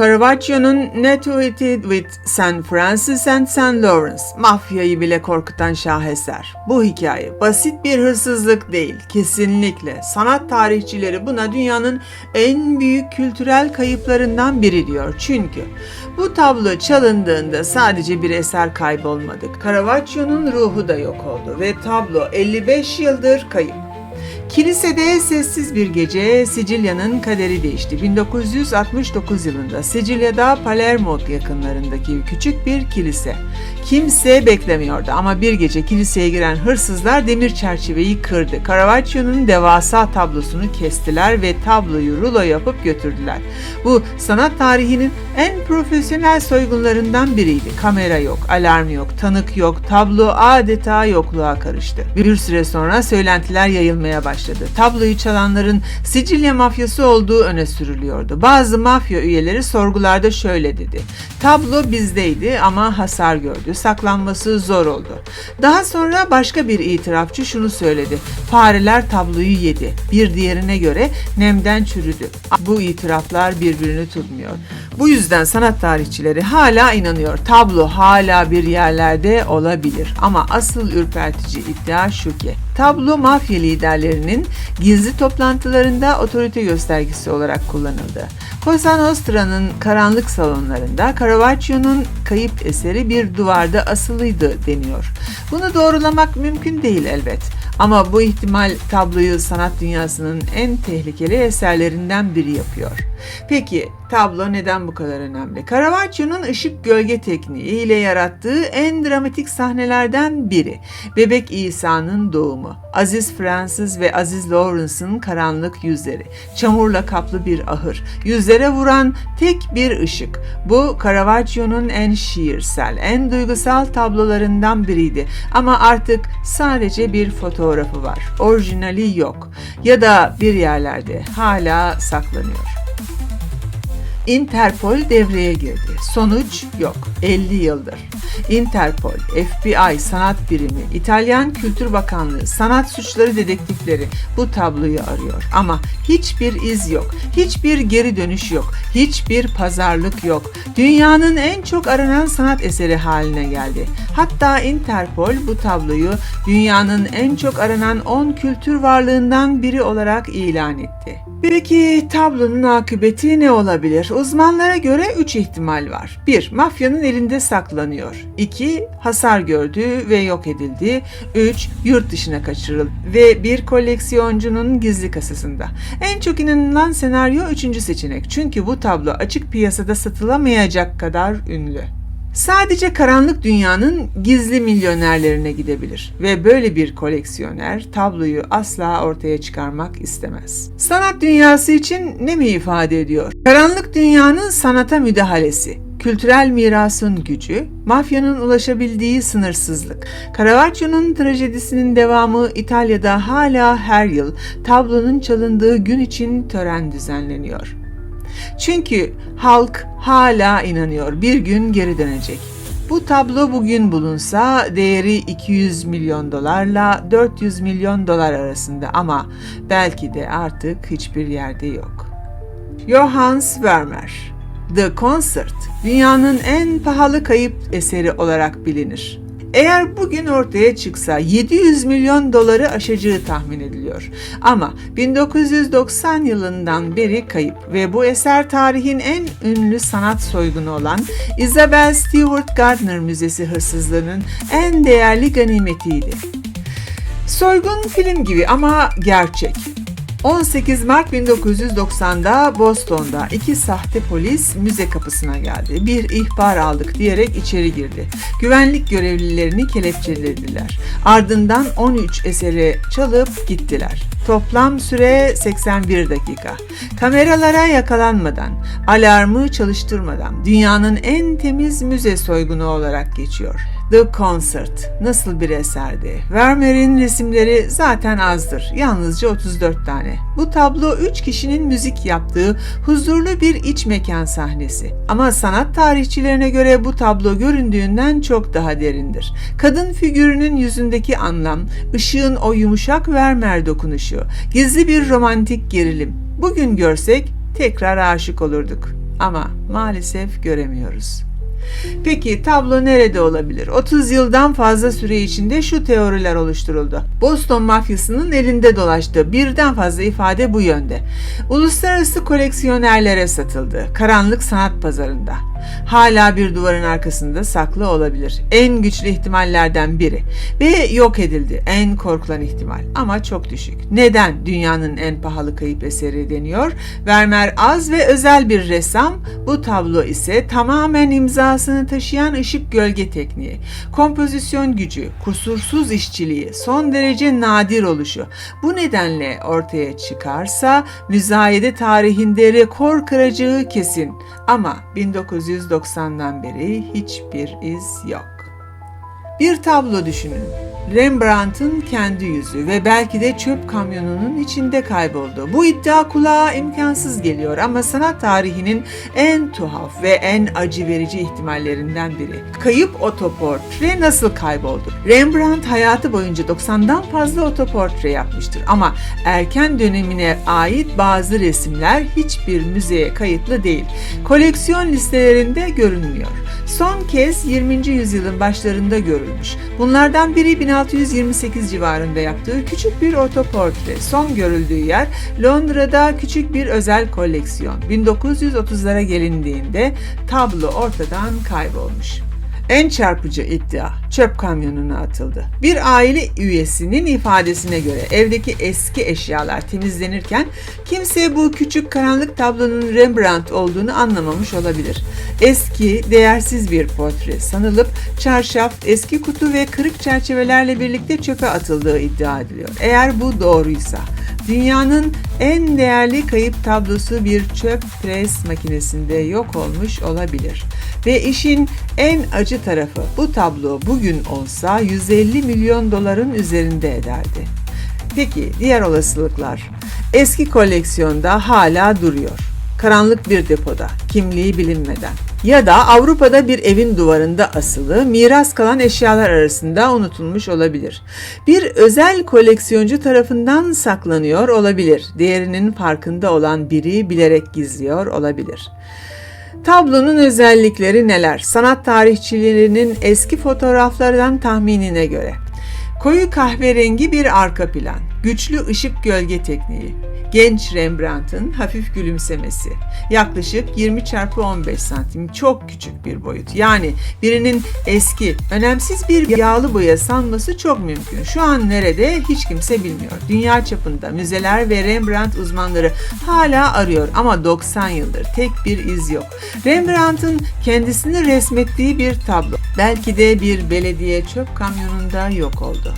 Caravaggio'nun Nativity with St. Francis and St. Lawrence, mafyayı bile korkutan şaheser. Bu hikaye basit bir hırsızlık değil, kesinlikle. Sanat tarihçileri buna dünyanın en büyük kültürel kayıplarından biri diyor. Çünkü bu tablo çalındığında sadece bir eser kaybolmadı. Caravaggio'nun ruhu da yok oldu ve tablo 55 yıldır kayıp. Kilisede sessiz bir gece Sicilya'nın kaderi değişti. 1969 yılında Sicilya'da Palermo yakınlarındaki küçük bir kilise. Kimse beklemiyordu ama bir gece kiliseye giren hırsızlar demir çerçeveyi kırdı. Caravaggio'nun devasa tablosunu kestiler ve tabloyu rulo yapıp götürdüler. Bu sanat tarihinin en profesyonel soygunlarından biriydi. Kamera yok, alarm yok, tanık yok, tablo adeta yokluğa karıştı. Bir süre sonra söylentiler yayılmaya başladı. Tabloyu çalanların Sicilya mafyası olduğu öne sürülüyordu. Bazı mafya üyeleri sorgularda şöyle dedi. Tablo bizdeydi ama hasar gördü. Saklanması zor oldu. Daha sonra başka bir itirafçı şunu söyledi. Fareler tabloyu yedi. Bir diğerine göre nemden çürüdü. Bu itiraflar birbirini tutmuyor. Bu yüzden sanat tarihçileri hala inanıyor. Tablo hala bir yerlerde olabilir. Ama asıl ürpertici iddia şu ki tablo mafya liderlerinin gizli toplantılarında otorite göstergesi olarak kullanıldı. Cosa Nostra'nın karanlık salonlarında Caravaggio'nun kayıp eseri bir duvarda asılıydı deniyor. Bunu doğrulamak mümkün değil elbet. Ama bu ihtimal tabloyu sanat dünyasının en tehlikeli eserlerinden biri yapıyor. Peki tablo neden bu kadar önemli? Caravaggio'nun ışık gölge tekniği ile yarattığı en dramatik sahnelerden biri. Bebek İsa'nın doğumu, Aziz Francis ve Aziz Lawrence'ın karanlık yüzleri, çamurla kaplı bir ahır, yüzlere vuran tek bir ışık. Bu Caravaggio'nun en şiirsel, en duygusal tablolarından biriydi. Ama artık sadece bir fotoğrafı var. Orijinali yok. Ya da bir yerlerde hala saklanıyor. Interpol devreye girdi. Sonuç yok. 50 yıldır. Interpol, FBI, Sanat Birimi, İtalyan Kültür Bakanlığı, sanat suçları dedektifleri bu tabloyu arıyor. Ama hiçbir iz yok. Hiçbir geri dönüş yok. Hiçbir pazarlık yok. Dünyanın en çok aranan sanat eseri haline geldi. Hatta Interpol bu tabloyu dünyanın en çok aranan 10 kültür varlığından biri olarak ilan etti. Peki tablonun akıbeti ne olabilir? Uzmanlara göre 3 ihtimal var. 1. Mafyanın elinde saklanıyor. 2. Hasar gördü ve yok edildi. 3. Yurt dışına kaçırıldı ve bir koleksiyoncunun gizli kasasında. En çok inanılan senaryo 3. seçenek. Çünkü bu tablo açık piyasada satılamayacak kadar ünlü. Sadece karanlık dünyanın gizli milyonerlerine gidebilir ve böyle bir koleksiyoner tabloyu asla ortaya çıkarmak istemez. Sanat dünyası için ne mi ifade ediyor? Karanlık dünyanın sanata müdahalesi, kültürel mirasın gücü, mafyanın ulaşabildiği sınırsızlık. Caravaggio'nun trajedisinin devamı İtalya'da hala her yıl tablonun çalındığı gün için tören düzenleniyor. Çünkü halk hala inanıyor bir gün geri dönecek. Bu tablo bugün bulunsa değeri 200 milyon dolarla 400 milyon dolar arasında ama belki de artık hiçbir yerde yok. Johannes Vermeer The Concert dünyanın en pahalı kayıp eseri olarak bilinir. Eğer bugün ortaya çıksa 700 milyon doları aşacağı tahmin ediliyor. Ama 1990 yılından beri kayıp ve bu eser tarihin en ünlü sanat soygunu olan Isabel Stewart Gardner Müzesi hırsızlığının en değerli ganimetiydi. Soygun film gibi ama gerçek. 18 Mart 1990'da Boston'da iki sahte polis müze kapısına geldi. Bir ihbar aldık diyerek içeri girdi. Güvenlik görevlilerini kelepçelediler. Ardından 13 eseri çalıp gittiler. Toplam süre 81 dakika. Kameralara yakalanmadan, alarmı çalıştırmadan dünyanın en temiz müze soygunu olarak geçiyor. The Concert nasıl bir eserdi? Vermeer'in resimleri zaten azdır. Yalnızca 34 tane. Bu tablo 3 kişinin müzik yaptığı huzurlu bir iç mekan sahnesi. Ama sanat tarihçilerine göre bu tablo göründüğünden çok daha derindir. Kadın figürünün yüzündeki anlam, ışığın o yumuşak Vermeer dokunuşu, gizli bir romantik gerilim. Bugün görsek tekrar aşık olurduk. ama maalesef göremiyoruz. Peki tablo nerede olabilir? 30 yıldan fazla süre içinde şu teoriler oluşturuldu. Boston mafyasının elinde dolaştığı birden fazla ifade bu yönde. Uluslararası koleksiyonerlere satıldı. Karanlık sanat pazarında. Hala bir duvarın arkasında saklı olabilir. En güçlü ihtimallerden biri. Ve yok edildi. En korkulan ihtimal. Ama çok düşük. Neden dünyanın en pahalı kayıp eseri deniyor? Vermeer az ve özel bir ressam. Bu tablo ise tamamen imzasını taşıyan ışık gölge tekniği. Kompozisyon gücü, kusursuz işçiliği, son derece nadir oluşu. Bu nedenle ortaya çıkarsa müzayede tarihinde rekor kıracağı kesin. Ama 1990'dan beri hiçbir iz yok. Bir tablo düşünün. Rembrandt'ın kendi yüzü ve belki de çöp kamyonunun içinde kayboldu. Bu iddia kulağa imkansız geliyor ama sanat tarihinin en tuhaf ve en acı verici ihtimallerinden biri. Kayıp otoportre nasıl kayboldu? Rembrandt hayatı boyunca 90'dan fazla otoportre yapmıştır ama erken dönemine ait bazı resimler hiçbir müzeye kayıtlı değil. Koleksiyon listelerinde görünmüyor. Son kez 20. yüzyılın başlarında görülmüş. Bunlardan biri 1628 civarında yaptığı küçük bir otoportre. Son görüldüğü yer Londra'da küçük bir özel koleksiyon. 1930'lara gelindiğinde tablo ortadan kaybolmuş. En çarpıcı iddia çöp kamyonuna atıldı. Bir aile üyesinin ifadesine göre evdeki eski eşyalar temizlenirken kimse bu küçük karanlık tablonun Rembrandt olduğunu anlamamış olabilir. Eski, değersiz bir portre sanılıp çarşaf, eski kutu ve kırık çerçevelerle birlikte çöpe atıldığı iddia ediliyor. Eğer bu doğruysa dünyanın en değerli kayıp tablosu bir çöp pres makinesinde yok olmuş olabilir. Ve işin en acı tarafı bu tablo bugün olsa 150 milyon doların üzerinde ederdi. Peki diğer olasılıklar. Eski koleksiyonda hala duruyor. Karanlık bir depoda, kimliği bilinmeden. Ya da Avrupa'da bir evin duvarında asılı, miras kalan eşyalar arasında unutulmuş olabilir. Bir özel koleksiyoncu tarafından saklanıyor olabilir. Değerinin farkında olan biri bilerek gizliyor olabilir. Tablonun özellikleri neler? Sanat tarihçilerinin eski fotoğraflardan tahminine göre. Koyu kahverengi bir arka plan, güçlü ışık gölge tekniği, genç Rembrandt'ın hafif gülümsemesi, yaklaşık 20 çarpı 15 santim çok küçük bir boyut. Yani birinin eski, önemsiz bir yağlı boya sanması çok mümkün. Şu an nerede hiç kimse bilmiyor. Dünya çapında müzeler ve Rembrandt uzmanları hala arıyor ama 90 yıldır tek bir iz yok. Rembrandt'ın kendisini resmettiği bir tablo belki de bir belediye çöp kamyonunda yok oldu.